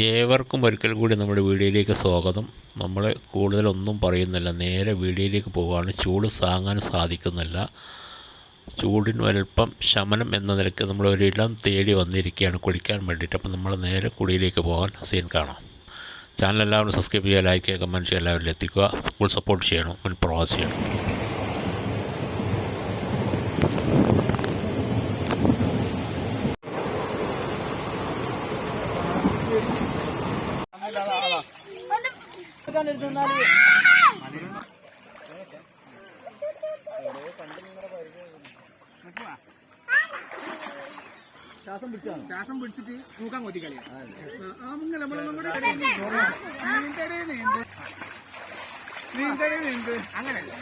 ഏവർക്കും ഒരിക്കൽ കൂടി നമ്മുടെ വീഡിയോയിലേക്ക് സ്വാഗതം. നമ്മൾ കൂടുതലൊന്നും പറയുന്നില്ല. നേരെ വീഡിയോയിലേക്ക് പോവുകയാണ് ചൂട് താങ്ങാൻ സാധിക്കുന്നില്ല. ചൂടിന് ഒരൽപ്പം ശമനം എന്ന നിലയ്ക്ക് നമ്മൾ ഒരിടം തേടി വന്നിരിക്കുകയാണ് കുളിക്കാൻ വേണ്ടിയിട്ട്. അപ്പം നമ്മൾ നേരെ കുടിയിലേക്ക് പോകാൻ സീൻ കാണാം. ചാനൽ എല്ലാവരും സബ്സ്ക്രൈബ് ചെയ്യുക ലൈക്ക് ചെയ്യുക കമന്റ് ചെയ്യുക എല്ലാവരിലും എത്തിക്കുക. ഫുൾ സപ്പോർട്ട് ചെയ്യണം. മുൻ പ്രവാസിയാണ് ശ്വാസം പിടിച്ചിട്ട് തൂക്കാൻ കൊത്തി കളിയാ. അങ്ങനല്ല.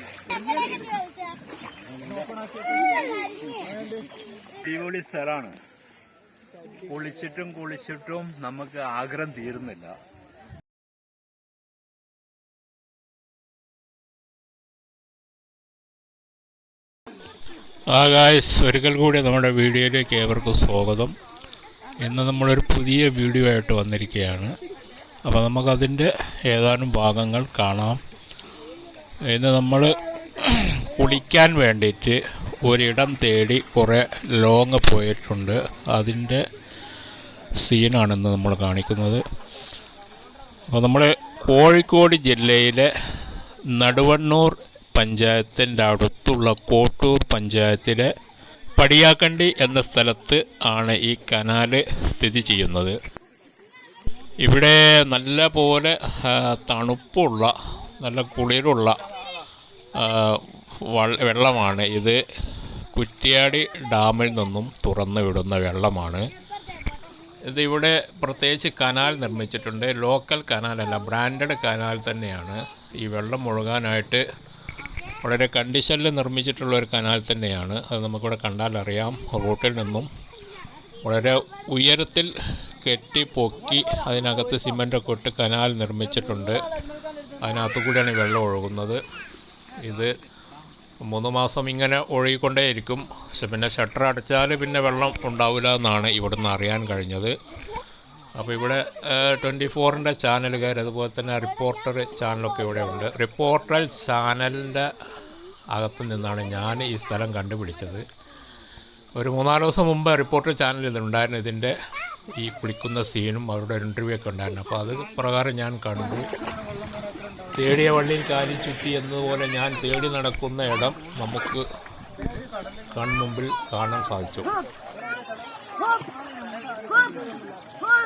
അടിപൊളി സ്ഥലമാണ്. കുളിച്ചിട്ടും കുളിച്ചിട്ടും നമുക്ക് ആഗ്രഹം തീരുന്നില്ല. ആ ഗായ്സ് ഒരിക്കൽ കൂടി നമ്മുടെ വീഡിയോയിലേക്ക് ഏവർക്കും സ്വാഗതം. ഇന്ന് നമ്മളൊരു പുതിയ വീഡിയോ ആയിട്ട് വന്നിരിക്കുകയാണ്. അപ്പോൾ നമുക്കതിന്റെ ഏതാനും ഭാഗങ്ങൾ കാണാം. ഇന്ന് നമ്മൾ കുളിക്കാൻ വേണ്ടിയിട്ട് ഒരിടം തേടി കുറേ ലോങ് പോയിട്ടുണ്ട്. അതിന്റെ സീനാണ് ഇന്ന് നമ്മൾ കാണിക്കുന്നത്. അപ്പോൾ നമ്മൾ കോഴിക്കോട് ജില്ലയിലെ നടുവണ്ണൂർ പഞ്ചായത്തിന്റെ അടുത്തുള്ള കോട്ടൂർ പഞ്ചായത്തിലെ പടിയാക്കണ്ടി എന്ന സ്ഥലത്ത് ആണ് ഈ കനാല് സ്ഥിതി ചെയ്യുന്നത്. ഇവിടെ നല്ല പോലെ തണുപ്പുള്ള നല്ല കുളിരുള്ള വെള്ളമാണ്. ഇത് കുറ്റിയാടി ഡാമിൽ നിന്നും തുറന്നു വിടുന്ന വെള്ളമാണ്. ഇതിവിടെ പ്രത്യേകിച്ച് കനാൽ നിർമ്മിച്ചിട്ടുണ്ട്. ലോക്കൽ കനാലല്ല ബ്രാൻഡഡ് കനാൽ തന്നെയാണ്. ഈ വെള്ളം മുഴുകാനായിട്ട് വളരെ കണ്ടീഷനിൽ നിർമ്മിച്ചിട്ടുള്ള ഒരു കനാൽ തന്നെയാണ്. അത് നമുക്കിവിടെ കണ്ടാൽ അറിയാം. റോട്ടിൽ നിന്നും വളരെ ഉയരത്തിൽ കെട്ടി പൊക്കി അതിനകത്ത് സിമന്റൊക്കെ ഇട്ട് കനാൽ നിർമ്മിച്ചിട്ടുണ്ട്. അതിനകത്തു കൂടിയാണ് വെള്ളം ഒഴുകുന്നത്. ഇത് മൂന്ന് മാസം ഇങ്ങനെ ഒഴുകിക്കൊണ്ടേയിരിക്കും. പക്ഷെ പിന്നെ ഷട്ടർ അടച്ചാൽ പിന്നെ വെള്ളം ഉണ്ടാവില്ല എന്നാണ് ഇവിടുന്ന് അറിയാൻ കഴിഞ്ഞത്. അപ്പോൾ ഇവിടെ ട്വന്റി ഫോറിന്റെ ചാനലുകാർ അതുപോലെ തന്നെ റിപ്പോർട്ടർ ചാനലൊക്കെ ഇവിടെ ഉണ്ട്. റിപ്പോർട്ടർ ചാനലിന്റെ അകത്ത് നിന്നാണ് ഞാൻ ഈ സ്ഥലം കണ്ടുപിടിച്ചത്. ഒരു മൂന്നാൽ ദിവസം മുമ്പ് റിപ്പോർട്ടർ ചാനൽ ഇതുണ്ടായിരുന്നു ഇതിന്റെ ഈ കുളിക്കുന്ന സീനും അവരുടെ ഒരു ഇന്റർവ്യൂ ഒക്കെ ഉണ്ടായിരുന്നു. അപ്പോൾ അത് പ്രകാരം ഞാൻ കണ്ടു. തേടിയ വള്ളിയിൽ കാലിൽ ചുറ്റി എന്നതുപോലെ ഞാൻ തേടി നടക്കുന്ന ഇടം നമുക്ക് കൺമുമ്പിൽ കാണാൻ സാധിച്ചു.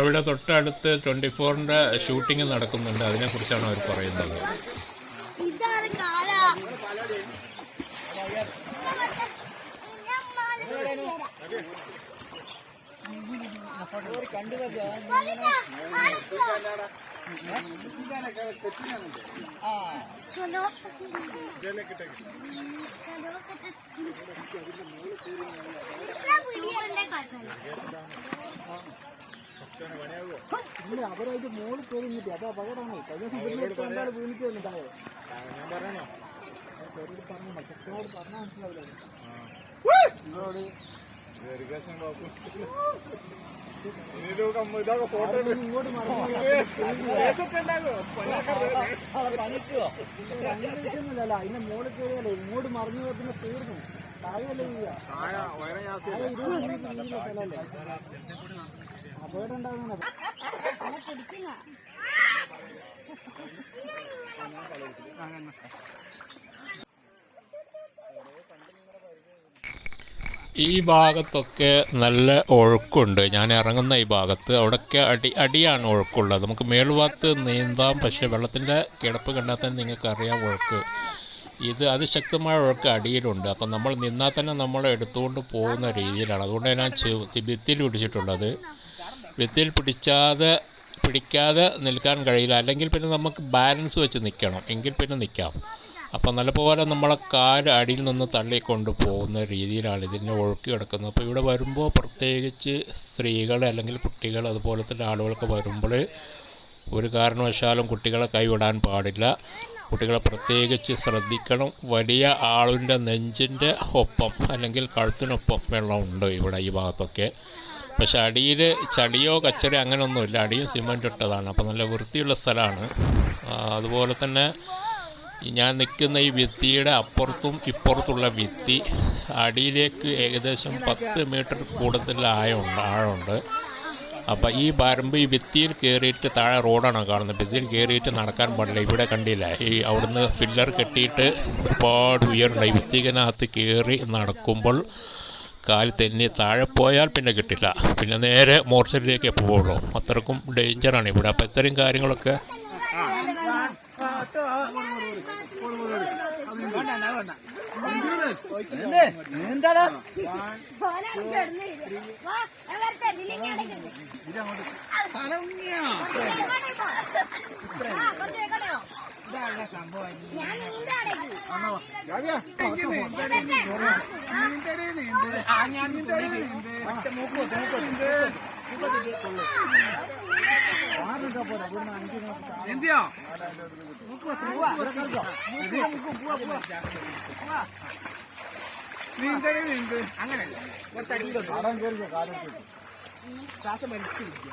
ഇവിടെ തൊട്ടടുത്ത് ട്വന്റി ഫോറിന്റെ ഷൂട്ടിംഗ് നടക്കുന്നുണ്ട്. അതിനെ കുറിച്ചാണ് അവർ പറയുന്നത്. ഇതാണ് കാല ഇല്ല അവരതിന്റെ മോളിൽ കയറി നിന്നിട്ട് അത് രണ്ടാൾ വീണിട്ട് വന്നിട്ടായോ ഞാൻ പറയണോ ഇങ്ങോട്ട് മോളിൽ കയറിയല്ലേ ഇങ്ങോട്ട് മറിഞ്ഞു തീർന്നു ഈ ഭാഗത്തൊക്കെ നല്ല ഒഴുക്കുണ്ട്. ഞാൻ ഇറങ്ങുന്ന ഈ ഭാഗത്ത് അവിടെയൊക്കെ അടി അടിയാണ് ഒഴുക്കുള്ളത്. നമുക്ക് മേൽഭാഗത്ത് നീന്താം പക്ഷേ വെള്ളത്തിന്റെ കിടപ്പ് കണ്ടാൽ തന്നെ നിങ്ങൾക്ക് അറിയാം ഒഴുക്ക്. ഇത് അതിശക്തമായ ഒഴുക്ക് അടിയിലുണ്ട്. അപ്പം നമ്മൾ നിന്നാൽ തന്നെ നമ്മൾ എടുത്തുകൊണ്ട് പോകുന്ന രീതിയിലാണ്. അതുകൊണ്ട് ഞാൻ ഭിത്തിയിൽ പിടിച്ചിട്ടുള്ളത് ഭിത്തിയിൽ പിടിച്ചാതെ പിടിക്കാതെ നിൽക്കാൻ കഴിയില്ല. അല്ലെങ്കിൽ പിന്നെ നമുക്ക് ബാലൻസ് വെച്ച് നിൽക്കണം. എങ്കിൽ പിന്നെ നിൽക്കാം. അപ്പം നല്ലപോലെ നമ്മളെ കാൽ അടിയിൽ നിന്ന് തള്ളിക്കൊണ്ട് പോകുന്ന രീതിയിലാണ് ഇതിന്റെ ഒഴുക്കി കിടക്കുന്നത് അപ്പോൾ ഇവിടെ വരുമ്പോൾ പ്രത്യേകിച്ച് സ്ത്രീകൾ അല്ലെങ്കിൽ കുട്ടികൾ അതുപോലത്തെ ആളുകളൊക്കെ വരുമ്പോൾ ഒരു കാരണവശാലും കുട്ടികളെ കൈവിടാൻ പാടില്ല. കുട്ടികളെ പ്രത്യേകിച്ച് ശ്രദ്ധിക്കണം. വലിയ ആളിന്റെ നെഞ്ചിന്റെ ഒപ്പം അല്ലെങ്കിൽ കഴുത്തിനൊപ്പം വെള്ളമുണ്ട് ഇവിടെ ഈ ഭാഗത്തൊക്കെ. പക്ഷേ അടിയിൽ ചളിയോ കച്ചടിയോ അങ്ങനെയൊന്നുമില്ല. അടിയും സിമന്റ് ഇട്ടതാണ്. അപ്പോൾ നല്ല വൃത്തിയുള്ള സ്ഥലമാണ്. അതുപോലെ തന്നെ ഞാൻ നിൽക്കുന്ന ഈ ഭിത്തിയുടെ അപ്പുറത്തും ഇപ്പുറത്തുള്ള ഭിത്തി അടിയിലേക്ക് ഏകദേശം പത്ത് മീറ്റർ കൂടുതൽ ആയമുണ്ട് ആഴമുണ്ട്. അപ്പോൾ ഈ പറമ്പ് ഈ ഭിത്തിയിൽ കയറിയിട്ട് താഴെ റോഡാണ് കാണുന്നത്. ഭിത്തിയിൽ കയറിയിട്ട് നടക്കാൻ പാടില്ല. ഇവിടെ കണ്ടില്ല. ഈ അവിടുന്ന് ഫില്ലർ കെട്ടിയിട്ട് ഒരുപാട് ഉയരുണ്ട് ഈ ഭിത്തികനകത്ത് കയറി നടക്കുമ്പോൾ കാൽ തെന്നി താഴെ പോയാൽ പിന്നെ കിട്ടില്ല. പിന്നെ നേരെ മോർച്ചറിയിലേക്ക് പോവുള്ളൂ. അത്രക്കും ഡേഞ്ചറാണ് ഇവിടെ. അപ്പോൾ ഇത്രയും കാര്യങ്ങളൊക്കെ വേണ്ട കിടന്നു വാ ഞാൻ വരട്ടെ ഇതിലേക്ക് അടയ്ക്കുന്നു ഞാൻ നീന്ത എന്തിയാ? നീന്തേ നീന്ത്. അങ്ങനല്ല കുറച്ചടിയിലോ ശ്വാസം വലിച്ചിരിക്കുക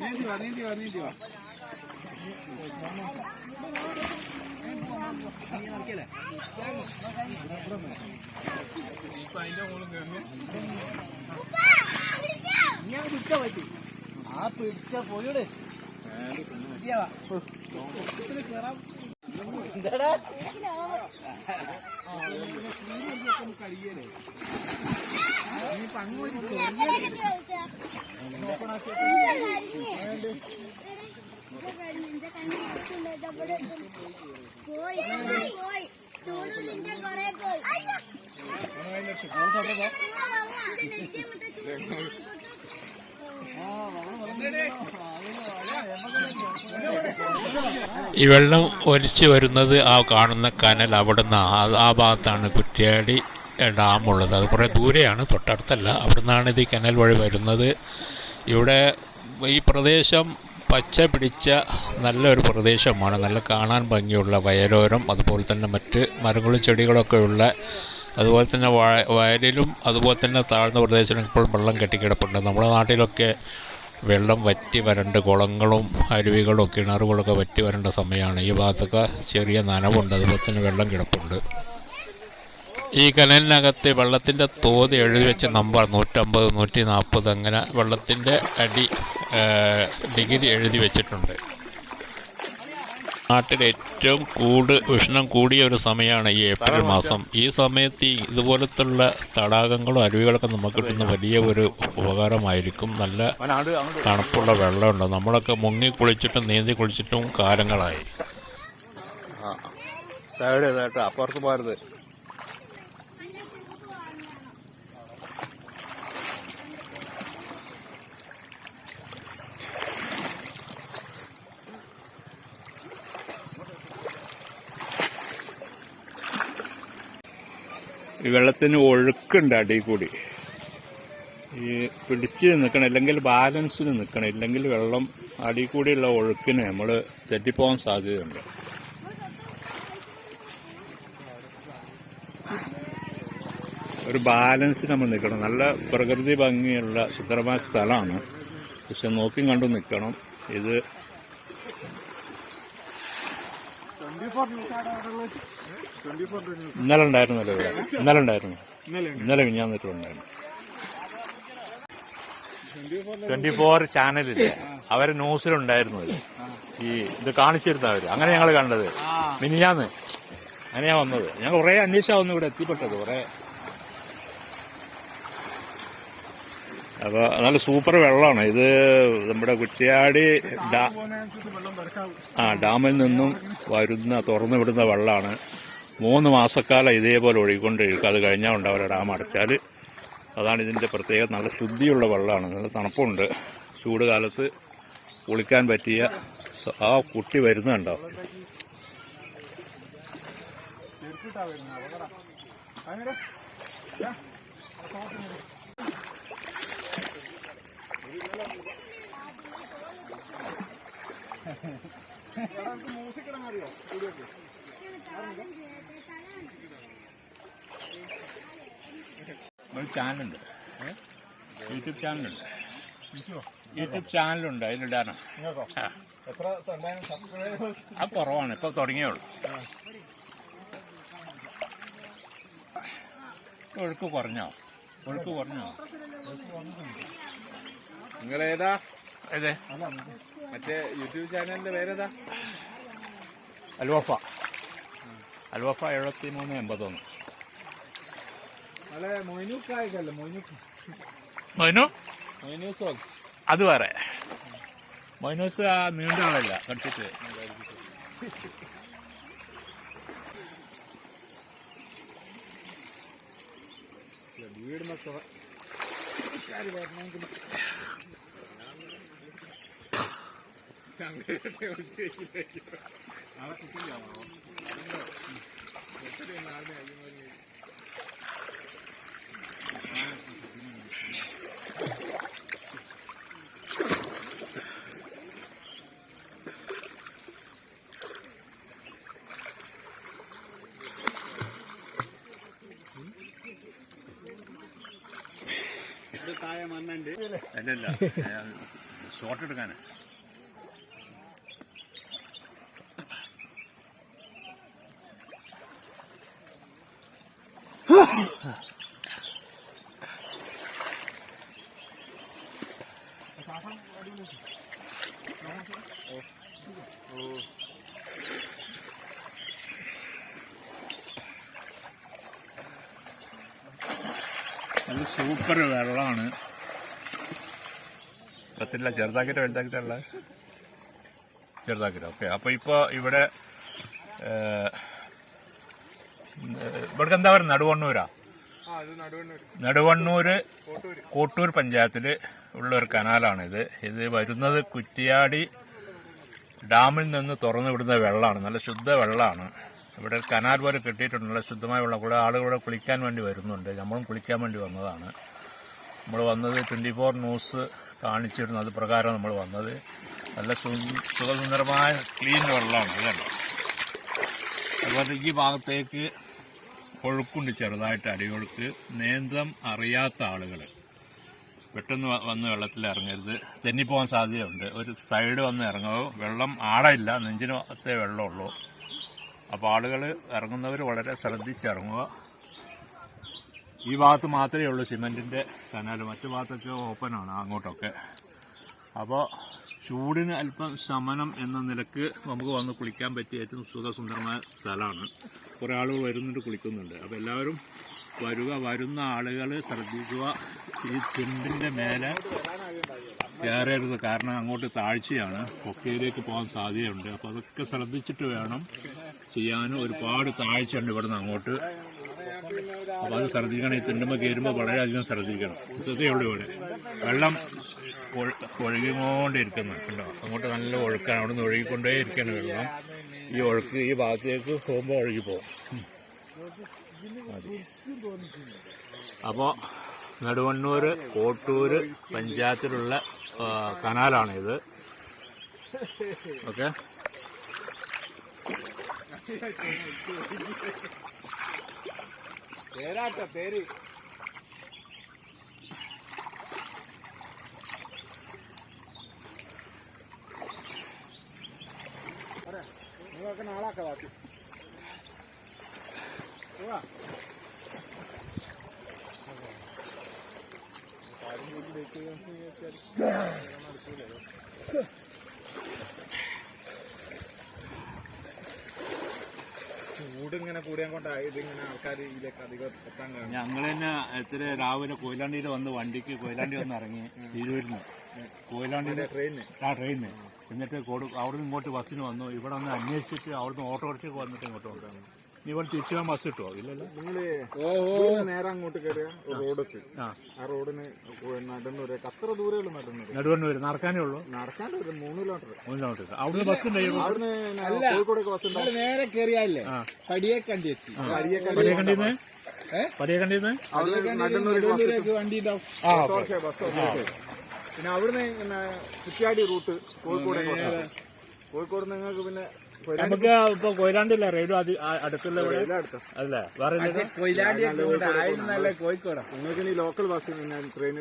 നീന്തി വാ നീന്തി വാ നീന്തി വാ. ഞാൻ പിടിച്ച പറ്റി ആ പിടിച്ച പോയിടെ എന്താടാ കഴിയല്ലേ നീ പങ്ങ് പോയി പോയി ഈ വെള്ളം ഒലിച്ച് വരുന്നത് ആ കാണുന്ന കനൽ അവിടെ നിന്ന് ആ ഭാഗത്താണ് കുറ്റ്യാടി ഡാമുള്ളത്. അത് കുറേ ദൂരെയാണ് തൊട്ടടുത്തല്ല. അവിടുന്നാണ് ഇത് കനൽ വഴി വരുന്നത്. ഇവിടെ ഈ പ്രദേശം പച്ച പിടിച്ച നല്ലൊരു പ്രദേശമാണ്. നല്ല കാണാൻ ഭംഗിയുള്ള വയലോരം അതുപോലെ തന്നെ മറ്റ് മരങ്ങളും ചെടികളൊക്കെ ഉള്ള അതുപോലെ തന്നെ വയലിലും അതുപോലെ തന്നെ താഴ്ന്ന പ്രദേശങ്ങളിൽ ഇപ്പോൾ വെള്ളം കെട്ടിക്കിടപ്പുണ്ട്. നമ്മുടെ നാട്ടിലൊക്കെ വെള്ളം വറ്റി വരണ്ട കുളങ്ങളും അരുവികളും കിണറുകളൊക്കെ വറ്റി വരേണ്ട സമയമാണ്. ഈ ഭാഗത്തൊക്കെ ചെറിയ നനവുണ്ട് അതുപോലെ തന്നെ വെള്ളം കിടപ്പുണ്ട്. ഈ കനലിനകത്ത് വെള്ളത്തിന്റെ തോത് എഴുതി വെച്ച നമ്പർ നൂറ്റമ്പത് നൂറ്റി നാൽപ്പത് അങ്ങനെ വെള്ളത്തിന്റെ അടി ഡിഗ്രി എഴുതി വെച്ചിട്ടുണ്ട്. നാട്ടിൽ ഏറ്റവും കൂട് ഉഷ്ണം കൂടിയ ഒരു സമയമാണ് ഈ ഏപ്രിൽ മാസം. ഈ സമയത്ത് ഈ ഇതുപോലത്തുള്ള തടാകങ്ങളും അരുവികളൊക്കെ നമുക്ക് കിട്ടുന്ന വലിയ ഒരു ഉപകാരമായിരിക്കും. നല്ല തണുപ്പുള്ള വെള്ളമുണ്ട്. നമ്മളൊക്കെ മുങ്ങി കുളിച്ചിട്ടും നീന്തി കുളിച്ചിട്ടും കാലങ്ങളായി സൈഡ് അപ്പുറത്ത് പോരുത്. വെള്ളത്തിന് ഒഴുക്കുണ്ട് അടിയിൽ കൂടി. ഈ പിടിച്ച് നിൽക്കണം ഇല്ലെങ്കിൽ ബാലൻസിന് നിൽക്കണം ഇല്ലെങ്കിൽ വെള്ളം അടിയിൽ കൂടിയുള്ള ഒഴുക്കിന് നമ്മൾ തെറ്റിപ്പോകാൻ സാധ്യതയുണ്ട്. ഒരു ബാലൻസ് നമ്മൾ നിൽക്കണം. നല്ല പ്രകൃതി ഭംഗിയുള്ള സുന്ദരമായ സ്ഥലമാണ്. പക്ഷെ നോക്കി കണ്ടു നിൽക്കണം. ഇത് ഇന്നലെ ഉണ്ടായിരുന്നല്ലോ ഇവിടെ ഇന്നലെ ഉണ്ടായിരുന്നു. ഇന്നലെ വിഞ്ഞാന്നിട്ടുണ്ടായിരുന്നു ട്വന്റി ഫോർ ചാനലില്ലേ അവർ ന്യൂസിലുണ്ടായിരുന്നു ഈ ഇത് കാണിച്ചിരുന്ന അവർ. അങ്ങനെ ഞങ്ങൾ കണ്ടത്. മിനിഞ്ഞാന്ന്. അങ്ങനെയാ വന്നത്. ഞങ്ങൾ കുറെ അന്വേഷിച്ചാവുന്നു ഇവിടെ എത്തിപ്പെട്ടത് കുറെ. അപ്പൊ നല്ല സൂപ്പർ വെള്ളമാണ്. ഇത് നമ്മുടെ കുറ്റിയാടി ആ ഡാമിൽ നിന്നും വരുന്ന തുറന്നു വിടുന്ന വെള്ളമാണ് മൂന്ന് മാസക്കാലം ഇതേപോലെ ഒഴുകിക്കൊണ്ടിരിക്കും. അത് കഴിഞ്ഞാൽ ഉണ്ടാവില്ല ഡാം അടച്ചാൽ അതാണ് ഇതിന്റെ പ്രത്യേകത. നല്ല ശുദ്ധിയുള്ള വെള്ളമാണ്. നല്ല തണുപ്പുണ്ട്. ചൂട് കാലത്ത് കുളിക്കാൻ പറ്റിയ ആ കുട്ടി വരുന്നുണ്ടോ? മ്യൂസിക് ഇടാൻ അറിയോ വീഡിയോക്ക് ഒരു ചാനലുണ്ട്. യൂട്യൂബ് ചാനലുണ്ട്. യൂട്യൂബ്? ചാനലുണ്ട് അതിലിടാനാ ആ. കുറവാണ് ഇപ്പൊ തുടങ്ങിയേ ഉള്ളൂ. ഒഴുക്ക് കുറഞ്ഞോ? ഒഴുക്ക് കുറഞ്ഞോ? നിങ്ങളേതാ? അതെ മറ്റേ യൂട്യൂബ് ചാനലിന്റെ പേരേതാ? അൽവഫ. അൽവഫ എഴുപത്തി മൂന്ന് എൺപത്തൊന്ന്. മൊയ്നൂക്കായിക്കല്ലേ മൊയ്നൂക്ക് മൈനു മൊയ്നൂസോ അത് വേറെ. മൈനൂസ് ആ നീണ്ട ആളല്ല കണ്ടിട്ട്. വീടുന്നൊക്കെ അല്ലല്ല ഷോർട്ട് എടുക്കാനാ നല്ല സൂപ്പർ വെള്ളമാണ് പത്തില്ല ചെറുതാക്കിയിട്ട് വലുതാക്കിയിട്ടുള്ള. ചെറുതാക്കിയിട്ട്. ഓക്കെ. അപ്പോൾ ഇപ്പോൾ ഇവിടെ ഇവിടെ എന്താ പറയുക നടുവണ്ണൂരാ? നടുവണ്ണൂര്. കോട്ടൂർ പഞ്ചായത്തിൽ ഉള്ള ഒരു കനാലാണിത്. ഇത് വരുന്നത് കുറ്റിയാടി ഡാമിൽ നിന്ന് തുറന്നു വിടുന്ന വെള്ളമാണ് നല്ല ശുദ്ധ വെള്ളമാണ് ഇവിടെ കനാൽ പോലെ കെട്ടിയിട്ടുണ്ട്. നല്ല ശുദ്ധമായ വെള്ളം. കൂടെ ആളുകളെ കുളിക്കാൻ വേണ്ടി വരുന്നുണ്ട്. നമ്മളും കുളിക്കാൻ വേണ്ടി വന്നതാണ്. നമ്മൾ വന്നത് ട്വന്റി ഫോർ ന്യൂസ് കാണിച്ചിരുന്നു. അത് പ്രകാരം നമ്മൾ വന്നത്. നല്ല സുഖസുന്ദരമായ ക്ലീൻ വെള്ളമാണ് ഇതല്ല അതുപോലെ ഈ ഭാഗത്തേക്ക് കൊഴുക്കുണ്ട് ചെറുതായിട്ട് അടികൊഴുക്ക്. നീന്തം അറിയാത്ത ആളുകൾ പെട്ടെന്ന് വന്ന് വെള്ളത്തിൽ ഇറങ്ങരുത്. തെന്നിപ്പോകാൻ സാധ്യതയുണ്ട്. ഒരു സൈഡ് വന്ന് ഇറങ്ങുമ്പോൾ വെള്ളം ആടയില്ല നെഞ്ചിനത്തെ വെള്ളമുള്ളൂ. അപ്പോൾ ആളുകൾ ഇറങ്ങുന്നവർ വളരെ ശ്രദ്ധിച്ചിറങ്ങുക. ഈ ഭാഗത്ത് മാത്രമേ ഉള്ളൂ സിമെന്റിന്റെ കനാൽ മറ്റു ഭാഗത്തൊക്കെ ഓപ്പണാണ് അങ്ങോട്ടൊക്കെ. അപ്പോൾ ചൂടിന് അല്പം ശമനം എന്ന നിലയ്ക്ക് നമുക്ക് വന്ന് കുളിക്കാൻ പറ്റിയ ഏറ്റവും സുഖസുന്ദരമായ സ്ഥലമാണ്. കുറേ ആളുകൾ വരുന്നുണ്ട് കുളിക്കുന്നുണ്ട്. അപ്പോൾ എല്ലാവരും വരുക വരുന്ന ആളുകൾ ശ്രദ്ധിക്കുക ഈ തിണ്ടിന്റെ മേലെ. കയറരുത്. കാരണം അങ്ങോട്ട് താഴ്ചയാണ്. കൊക്കയിലേക്ക് പോകാൻ സാധ്യതയുണ്ട്. അപ്പോൾ അതൊക്കെ ശ്രദ്ധിച്ചിട്ട് വേണം ചെയ്യാനും. ഒരുപാട് താഴ്ചയുണ്ട് ഇവിടുന്ന് അങ്ങോട്ട്. അപ്പോൾ അത് ശ്രദ്ധിക്കണം. ഈ തിണ്ടുമ്പോൾ കയറുമ്പോൾ വളരെയധികം ശ്രദ്ധിക്കണം. ശ്രദ്ധയുള്ളൂ ഇവിടെ. വെള്ളം ഒഴു- ഒഴുകിക്കൊണ്ടിരിക്കുന്നു കണ്ടോ? അങ്ങോട്ട് നല്ല ഒഴുക്കാണ്. അവിടെ നിന്ന് ഒഴുകിക്കൊണ്ടേ ഇരിക്കണം വെള്ളം. ഈ ഒഴുക്ക് ഈ ഭാഗത്തേക്ക് പോകുമ്പോൾ ഒഴുകിപ്പോകും പോകും. അപ്പോൾ നെടുവണ്ണൂർ കോട്ടൂർ പഞ്ചായത്തിലുള്ള കനാലാണിത്. ഓക്കെ. പേരാട്ട പേര് നിങ്ങളൊക്കെ നാളാക്ക ബാക്കി. പോവാ ചൂട് ഇങ്ങനെ കൂടിയാൻ കൊണ്ട് ഇതിങ്ങനെ ആൾക്കാർ ഇതിലേക്ക് അധികം എത്താൻ കാണും ഞങ്ങൾ തന്നെ എത്ര രാവിലെ കൊയിലാണ്ടിയിൽ വന്ന് വണ്ടിക്ക് കൊയിലാണ്ടി വന്ന് ഇറങ്ങി തിരുവരുന്നു കൊയിലാണ്ടി ട്രെയിന് ആ ട്രെയിനിന്. എന്നിട്ട് കൊടു അവിടുന്ന് ഇങ്ങോട്ട് ബസ്സിന് വന്നു. ഇവിടെ ഒന്ന് അന്വേഷിച്ചിട്ട് അവിടുന്ന് ഓട്ടോറിക്ഷയ്ക്ക് വന്നിട്ട് ഇങ്ങോട്ട് കൊണ്ടുവന്നു. നീ ഇവിടെ തിരിച്ചു പോകാൻ ബസ് കിട്ടുമോ ഇല്ലല്ലോ നിങ്ങൾ നേരെ അങ്ങോട്ട് കയറിയ റോഡെത്തി ആ. ആ റോഡിന് നടന്നൂര് അത്ര ദൂരമുള്ളൂ നടന്നത് നെടുവണ്ണൂർ നടക്കാനേ ഉള്ളൂ? നടക്കാനേ ഒരു മൂന്ന് കിലോമീറ്റർ മൂന്ന് കിലോമീറ്റർ അവിടുന്ന് ബസ് ഉണ്ടായിരുന്നു അവിടുന്ന് കോഴിക്കോടേക്ക് ബസ് ഉണ്ടാവും നേരെ കേറിയാലേ? പടിയെ കണ്ടെത്തി പടിയെ കണ്ടിന്ന് പടിയെ കണ്ടിന്ന് അവിടുന്ന് നടന്നൂര് ബസ് വണ്ടി ഉണ്ടാവും. ബസ് പിന്നെ അവിടുന്ന് പിന്നെ കുറ്റ്യാടി റൂട്ട് കോഴിക്കോട് കോഴിക്കോട് നിങ്ങൾക്ക് പിന്നെ നമുക്ക് ഇപ്പൊ കൊയിലാണ്ടില്ല? റേഡിയോ അത് അടുത്തുള്ള അല്ല? വേറെ കോഴിക്കോടാ. നിങ്ങൾക്ക് ലോക്കൽ ബസ് ട്രെയിൻ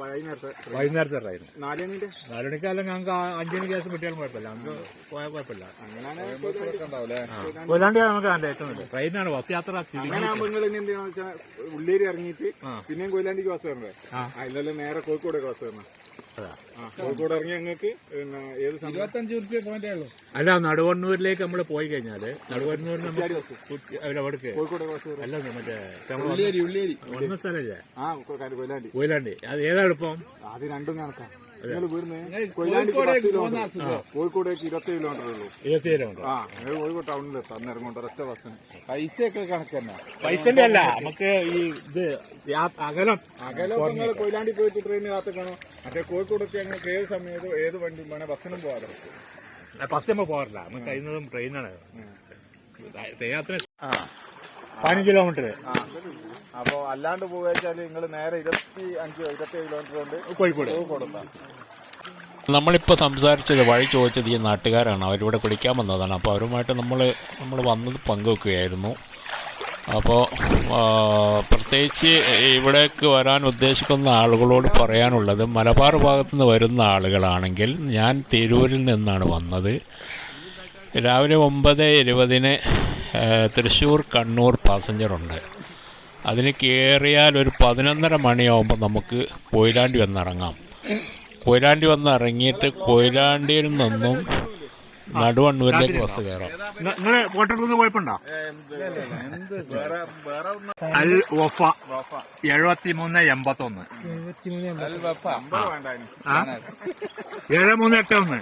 വൈകുന്നേരത്തെ വൈകുന്നേരത്തെ ട്രെയിൻ നാല് മണിന്റെ? നാല് മണിക്കാലം ഞങ്ങൾക്ക് അഞ്ചുമണിക്ക് ശേഷം കിട്ടിയാലും കുഴപ്പമില്ല. നമുക്ക് പോയാൽ കുഴപ്പമില്ല. കൊയിലാണ്ടിയാണ് കൊയിലാണ്ടി നമുക്ക് അതിന്റെ ഏറ്റവും നല്ലത്. ട്രെയിനാണ് ബസ് യാത്ര ഉള്ളേരി ഇറങ്ങിയിട്ട് പിന്നെയും കൊയിലാണ്ടിക്ക് ബസ് വരണ്ടേ? അതിലല്ലേ നേരെ കോഴിക്കോടേക്ക് ബസ് വരണം. കോഴിക്കോട് ഇറങ്ങി ഞങ്ങൾക്ക് പിന്നെ ഏത് സമയം? ഇരുപത്തഞ്ച് റുപ്യ പോയിന്റേ അല്ല നടുവണ്ണൂരിലേക്ക് നമ്മൾ പോയി കഴിഞ്ഞാൽ നടുവണ്ണൂരിൽ ബസ്. വരും. അല്ല മറ്റേ വന്ന സ്ഥലല്ലേ കൊയിലാണ്ടി. കൊയിലാണ്ടി. അത് ഏതാ എളുപ്പം? അത് രണ്ടും കണക്കാം. നിങ്ങൾ വീടുന്ന് കൊയിലാണ്ടിക്ക് പത്ത് കിലോമീറ്റർ കോഴിക്കോടേക്ക് ഇരുപത്തി കിലോമീറ്റർ ഉള്ളൂ. ഇരുപത്തി കിലോമീറ്റർ ആ നിങ്ങൾ കോഴിക്കോട് ടൗണിൽ എത്താം അന്നേരം കൊണ്ട് ഒരൊറ്റ ബസ്സിന് പൈസയൊക്കെ കണക്ക് തന്നെ. പൈസന്റെ അല്ല നമുക്ക് ഈ ഇത് അകലം. അകലം നിങ്ങൾ കൊയിലാണ്ടി പോയിട്ട് ട്രെയിൻ കാത്തിക്കണോ മറ്റേ കോഴിക്കോടൊക്കെ ഞങ്ങൾക്ക് ഏത് സമയത്തും ഏത് വണ്ടിയും വേണേ ബസ്സിനും പോകാതെ ബസ് നമ്മൾ പോകാറില്ല. നമുക്ക് കഴിയുന്നതും ട്രെയിനാണ് യാത്ര പതിനഞ്ച് കിലോമീറ്റർ ആ അപ്പൊ അല്ലാണ്ട് പോവുക നിങ്ങൾ നേരെ ഇരുപത്തി അഞ്ച് ഇരുപത്തി കിലോമീറ്റർ കൊണ്ട് കോഴിക്കോട്. കൊടുക്കാം നമ്മളിപ്പോൾ സംസാരിച്ചത് വഴി ചോദിച്ചത് ഈ നാട്ടുകാരാണ്. അവരിവിടെ കുടിക്കാൻ വന്നതാണ്. അപ്പോൾ അവരുമായിട്ട് നമ്മൾ നമ്മൾ വന്നത് പങ്കുവെക്കുകയായിരുന്നു. അപ്പോൾ പ്രത്യേകിച്ച് ഇവിടേക്ക് വരാൻ ഉദ്ദേശിക്കുന്ന ആളുകളോട് പറയാനുള്ളത് മലബാർ ഭാഗത്തു നിന്ന് വരുന്ന ആളുകളാണെങ്കിൽ ഞാൻ തിരൂരിൽ നിന്നാണ് വന്നത്. രാവിലെ ഒമ്പത് ഇരുപതിന് തൃശ്ശൂർ കണ്ണൂർ പാസഞ്ചറുണ്ട്. അതിന് കയറിയാൽ ഒരു പതിനൊന്നര മണിയാവുമ്പോൾ നമുക്ക് കൊയിലാണ്ടി വന്നിറങ്ങാം. കൊയിലാണ്ടി വന്ന് ഇറങ്ങിയിട്ട് കൊയിലാണ്ടിയിൽ നിന്നും നടുവണ്ണൂരിലേക്ക് ബസ് കയറാം. നിങ്ങൾ കോട്ടയത്ത് നിന്ന് പോയപ്പോണ്ടോ? അൽ വഫ എഴുപത്തി മൂന്ന് എൺപത്തി ഒന്ന് നമ്പർ വേണ്ട അതിന്. ആ. ഏഴ് മൂന്ന് എട്ട് ഒന്ന്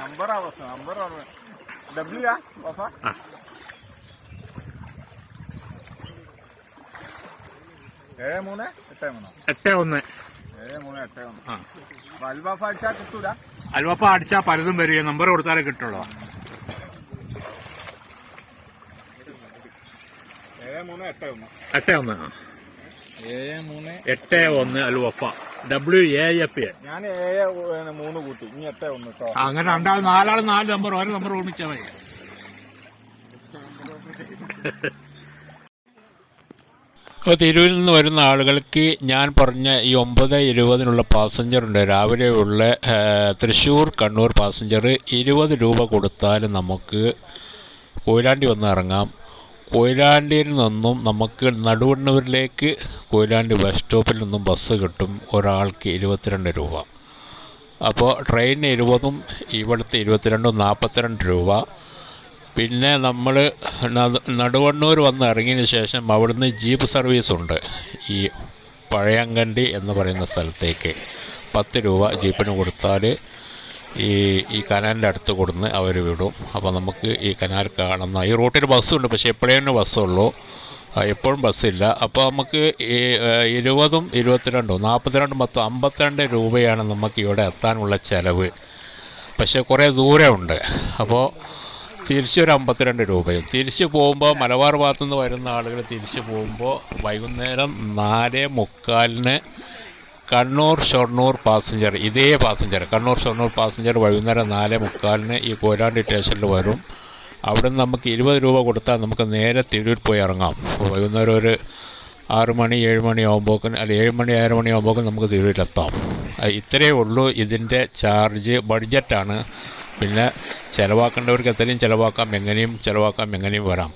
നമ്പറാ ബസ്. നമ്പർ ഡബ്ല്യു ആ ബഫ ആ. ഏഴ് മൂന്ന്? എട്ട് മൂന്ന്? എട്ട് ഒന്ന്. ഏഴ് മൂന്ന് എട്ട് ഒന്ന്. ആ. അപ്പൊ അൽബാഫ അടിച്ചാൽ കിട്ടൂല? അൽവപ്പ അടിച്ചാൽ പലതും വരിക നമ്പർ കൊടുത്താലേ കിട്ടുള്ളൂ. ഏഴ് മൂന്ന് എട്ട് ഒന്ന്. എട്ട് ഒന്ന്. ഏഴ് മൂന്ന് എട്ട് ഒന്ന് Alwafa W A F A ഞാൻ ഏഴ് മൂന്ന് കൂട്ടി. ഇനി എട്ട് ഒന്ന് കേട്ടോ അങ്ങനെ രണ്ടാൾ നാലാൾ നാല് നമ്പർ ഒരു നമ്പർ ഓർമ്മിച്ചാൽ മതി. അപ്പോൾ തിരൂരിൽ നിന്ന് വരുന്ന ആളുകൾക്ക് ഞാൻ പറഞ്ഞ ഈ ഒമ്പത് ഇരുപതിനുള്ള പാസഞ്ചറുണ്ട് രാവിലെ ഉള്ള തൃശ്ശൂർ കണ്ണൂർ പാസഞ്ചർ ഇരുപത് രൂപ കൊടുത്താൽ നമുക്ക് കൊയിലാണ്ടി വന്ന് ഇറങ്ങാം. കൊയിലാണ്ടിയിൽ നിന്നും നമുക്ക് നടുവണ്ണൂരിലേക്ക് കൊയിലാണ്ടി ബസ് സ്റ്റോപ്പിൽ നിന്നും ബസ് കിട്ടും ഒരാൾക്ക് ഇരുപത്തിരണ്ട് രൂപ. അപ്പോൾ ട്രെയിനിന് ഇരുപതും ഇവിടുത്തെ ഇരുപത്തിരണ്ടും നാൽപ്പത്തിരണ്ട് രൂപ. പിന്നെ നമ്മൾ നടുവണ്ണൂർ വന്ന് ഇറങ്ങിയതിന് ശേഷം അവിടുന്ന് ജീപ്പ് സർവീസ് ഉണ്ട്. ഈ പഴയങ്കണ്ടി എന്ന് പറയുന്ന സ്ഥലത്തേക്ക്. പത്ത് രൂപ ജീപ്പിന് കൊടുത്താൽ ഈ ഈ കനാലിന്റെ അടുത്ത് കൊടുന്ന് അവർ വിടും. അപ്പോൾ നമുക്ക് ഈ കനാൽ കാണുന്ന ഈ റൂട്ടിൽ ബസ്സുണ്ട് പക്ഷേ എപ്പോഴേ ബസ്സുള്ളൂ. എപ്പോഴും ബസ്സില്ല. അപ്പോൾ നമുക്ക് ഈ ഇരുപതും ഇരുപത്തിരണ്ടും നാൽപ്പത്തിരണ്ടും പത്തും അമ്പത്തിരണ്ട് രൂപയാണ് നമുക്ക് ഇവിടെ എത്താനുള്ള ചിലവ്. പക്ഷേ കുറേ ദൂരമുണ്ട്. അപ്പോൾ തിരിച്ചൊരു അമ്പത്തിരണ്ട് രൂപയും. തിരിച്ചു പോകുമ്പോൾ മലബാർ ഭാഗത്തു നിന്ന് വരുന്ന ആളുകൾ തിരിച്ചു പോകുമ്പോൾ വൈകുന്നേരം നാല് മുക്കാലിന് കണ്ണൂർ ഷൊർണൂർ പാസഞ്ചർ ഇതേ പാസഞ്ചർ കണ്ണൂർ ഷൊർണൂർ പാസഞ്ചർ വൈകുന്നേരം നാല് മുക്കാലിന് ഈ കോയിലാണ്ടി സ്റ്റേഷനിൽ വരും. അവിടെ നിന്ന് നമുക്ക് ഇരുപത് രൂപ കൊടുത്താൽ നമുക്ക് നേരെ തിരൂർ പോയി ഇറങ്ങാം. വൈകുന്നേരം ഒരു ആറ് മണി ഏഴ് മണി ആകുമ്പോക്കിന് അല്ല ഏഴ് മണി ആറ് മണി ആകുമ്പോക്കും നമുക്ക് തിരൂരിലെത്താം. ഇത്രയേ ഉള്ളൂ ഇതിന്റെ ചാർജ് ബഡ്ജറ്റാണ്. പിന്നെ ചിലവാക്കേണ്ടവർക്ക് എത്രയും ചിലവാക്കാം എങ്ങനെയും ചിലവാക്കാം എങ്ങനെയും വരാം.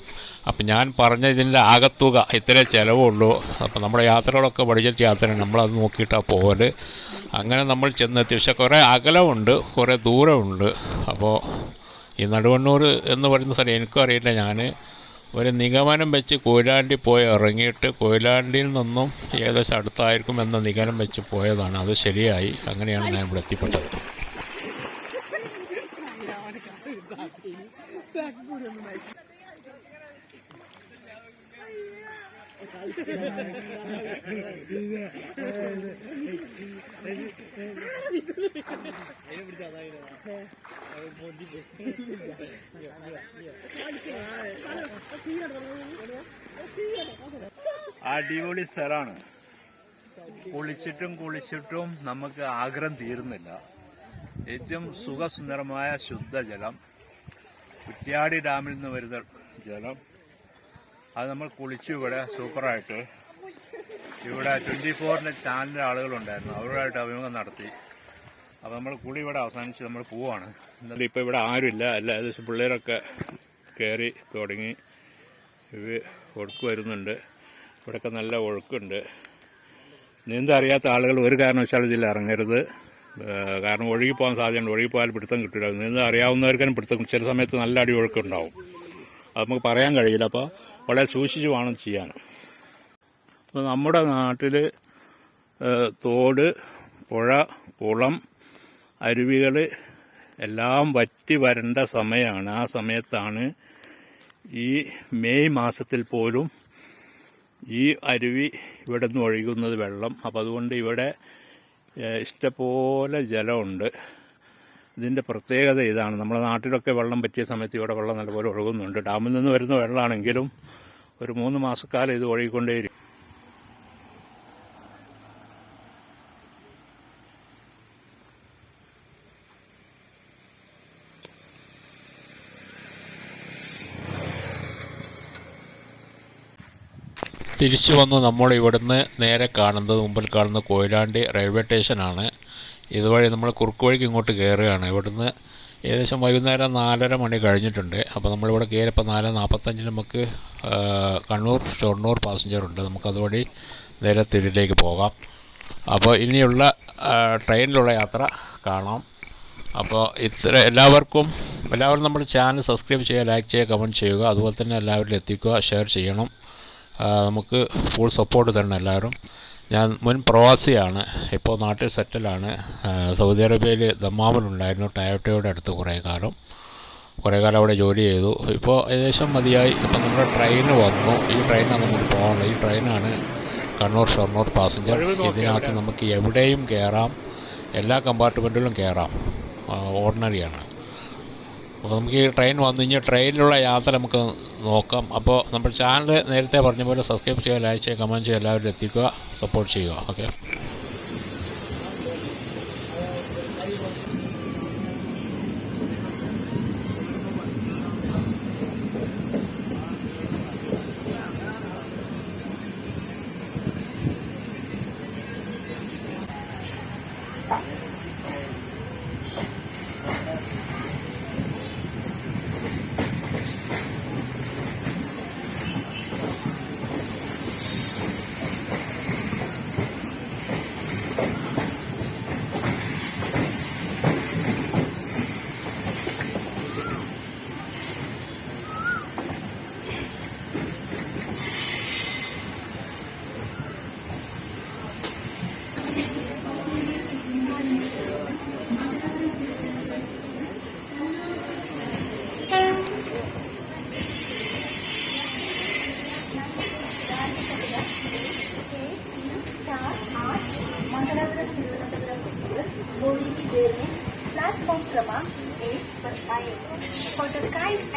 അപ്പം ഞാൻ പറഞ്ഞ ഇതിന്റെ ആകത്തുക ഇത്രേ ചിലവുള്ളൂ. അപ്പം നമ്മുടെ യാത്രകളൊക്കെ ബഡ്ജറ്റ് യാത്രയാണ്. നമ്മളത് നോക്കിയിട്ടാണ് പോകൽ അങ്ങനെ നമ്മൾ ചെന്നെത്തി. പക്ഷെ കുറേ അകലമുണ്ട് കുറേ ദൂരമുണ്ട്. അപ്പോൾ ഈ നടുവണ്ണൂർ എന്ന് പറയുന്ന സ്ഥലം എനിക്കും അറിയില്ല. ഞാൻ ഒരു നിഗമനം വെച്ച് കൊയിലാണ്ടി പോയി ഇറങ്ങിയിട്ട് കൊയിലാണ്ടിയിൽ നിന്നും ഏകദേശം അടുത്തായിരിക്കും എന്ന നിഗമനം വെച്ച് പോയതാണ്. അത് ശരിയായി. അങ്ങനെയാണ് ഞാൻ ഇവിടെ എത്തിപ്പെട്ടത്. അടിപൊളി സ്ഥലമാണ്. കുളിച്ചിട്ടും കുളിച്ചിട്ടും നമുക്ക് ആഗ്രഹം തീരുന്നില്ല. ഏറ്റവും സുഖസുന്ദരമായ ശുദ്ധജലം. കുറ്റ്യാടി ഡാമിൽ നിന്ന് വരുന്ന ജലം. അത് നമ്മൾ കുളിച്ചു ഇവിടെ സൂപ്പറായിട്ട്. ഇവിടെ ട്വന്റി ഫോറിന്റെ ചാനലിലെ ആളുകളുണ്ടായിരുന്നു. അവരുമായിട്ട് അഭിമുഖം നടത്തി. അപ്പോൾ നമ്മൾ കുളി ഇവിടെ അവസാനിച്ച് നമ്മൾ പോവാണ്. എന്നാലും ഇപ്പോൾ ഇവിടെ ആരുമില്ല. എല്ലാ ഏകദേശം പിള്ളേരൊക്കെ കയറി തുടങ്ങി ഇവ ഒഴുക്ക് വരുന്നുണ്ട്. ഇവിടെയൊക്കെ നല്ല ഒഴുക്കുണ്ട്. നീന്താൻ അറിയാത്ത ആളുകൾ ഒരു കാരണവശാലും ഇതിൽ ഇറങ്ങരുത്. കാരണം ഒഴുകി പോകാൻ സാധ്യതയുണ്ട്. ഒഴുകി പോയാൽ പിടുത്തം കിട്ടില്ല നീന്താൻ അറിയാവുന്നവർക്കും പിടുത്തം ചില സമയത്ത് നല്ല അടി ഒഴുക്കുണ്ടാവും. അത് നമുക്ക് പറയാൻ കഴിയില്ല. അപ്പോൾ വളരെ സൂക്ഷിച്ച് വേണം ചെയ്യാൻ. അപ്പോൾ നമ്മുടെ നാട്ടിൽ തോട് പുഴ കുളം അരുവികൾ എല്ലാം വറ്റി വരേണ്ട സമയമാണ്. ആ സമയത്താണ് ഈ മെയ് മാസത്തിൽ പോലും ഈ അരുവി ഇവിടെ നിന്ന് ഒഴുകുന്നത് വെള്ളം. അപ്പോൾ അതുകൊണ്ട് ഇവിടെ ഇഷ്ടപോലെ ജലമുണ്ട്. ഇതിന്റെ പ്രത്യേകത ഇതാണ്. നമ്മുടെ നാട്ടിലൊക്കെ വെള്ളം പറ്റിയ സമയത്ത് ഇവിടെ വെള്ളം നല്ലപോലെ ഒഴുകുന്നുണ്ട്. ഡാമിൽ നിന്ന് വരുന്ന വെള്ളമാണെങ്കിലും ഒരു മൂന്ന് മാസക്കാലം ഇത് ഒഴുകിക്കൊണ്ടേയിരിക്കും. തിരിച്ചു വന്ന് നമ്മൾ ഇവിടുന്ന് നേരെ കാണുന്നത് മുമ്പിൽ കാണുന്ന കൊയിലാണ്ടി റെയിൽവേ സ്റ്റേഷനാണ്. ഇതുവഴി നമ്മൾ കുറുക്ക് വഴിക്ക് ഇങ്ങോട്ട് കയറുകയാണ് ഇവിടുന്ന് ഏകദേശം വൈകുന്നേരം നാലര മണി കഴിഞ്ഞിട്ടുണ്ട്. അപ്പോൾ നമ്മളിവിടെ കയറിയപ്പോൾ നാല് നാൽപ്പത്തഞ്ചിന് നമുക്ക് കണ്ണൂർ ഷൊർണൂർ പാസഞ്ചർ ഉണ്ട്. നമുക്ക് അതുവഴി നേരെ തിരിയിലേക്ക് പോകാം. അപ്പോൾ ഇനിയുള്ള ട്രെയിനിലുള്ള യാത്ര കാണാം. അപ്പോൾ ഇത്ര എല്ലാവർക്കും എല്ലാവരും നമ്മുടെ ചാനൽ സബ്സ്ക്രൈബ് ചെയ്യുക ലൈക്ക് ചെയ്യുക കമന്റ് ചെയ്യുക. അതുപോലെ തന്നെ എല്ലാവരിലും എത്തിക്കുക ഷെയർ ചെയ്യണം. നമുക്ക് ഫുൾ സപ്പോർട്ട് തരണം എല്ലാവരും. ഞാൻ മുൻ പ്രവാസിയാണ് ഇപ്പോൾ നാട്ടിൽ സെറ്റിലാണ്. സൗദി അറേബ്യയിൽ ദമ്മാമിലുണ്ടായിരുന്നു ടയോട്ടയുടെ അടുത്ത് കുറേ കാലം. കുറേ കാലം അവിടെ ജോലി ചെയ്തു. ഇപ്പോൾ ഏകദേശം മതിയായി. ഇപ്പം നമ്മുടെ ട്രെയിൻ വന്നു. ഈ ട്രെയിനാണ് നമുക്ക് പോകാനുള്ളത് ഈ ട്രെയിനാണ് കണ്ണൂർ ഷൊർണൂർ പാസഞ്ചർ. ഇതിനകത്ത് നമുക്ക് എവിടെയും കയറാം എല്ലാ കമ്പാർട്ട്മെന്റിലും കയറാം ഓർഡിനറിയാണ്. അപ്പോൾ നമുക്ക് ഈ ട്രെയിൻ വന്നു. കഴിഞ്ഞാൽ ട്രെയിനിലുള്ള യാത്ര നമുക്ക് നോക്കാം. അപ്പോൾ നമ്മുടെ ചാനൽ നേരത്തെ പറഞ്ഞ പോലെ സബ്സ്ക്രൈബ് ചെയ്യുക ലൈക്ക് ചെയ്യുക കമന്റ് ചെയ്യുക എല്ലാവരും എത്തിക്കുക സപ്പോർട്ട് ചെയ്യുക. Okay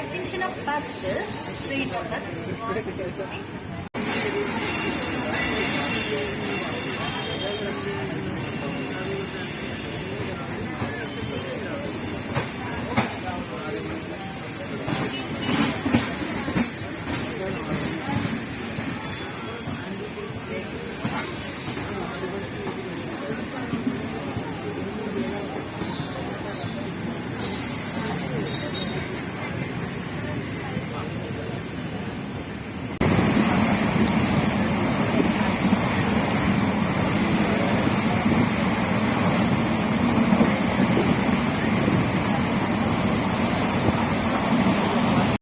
extinction of past is 3 dollars.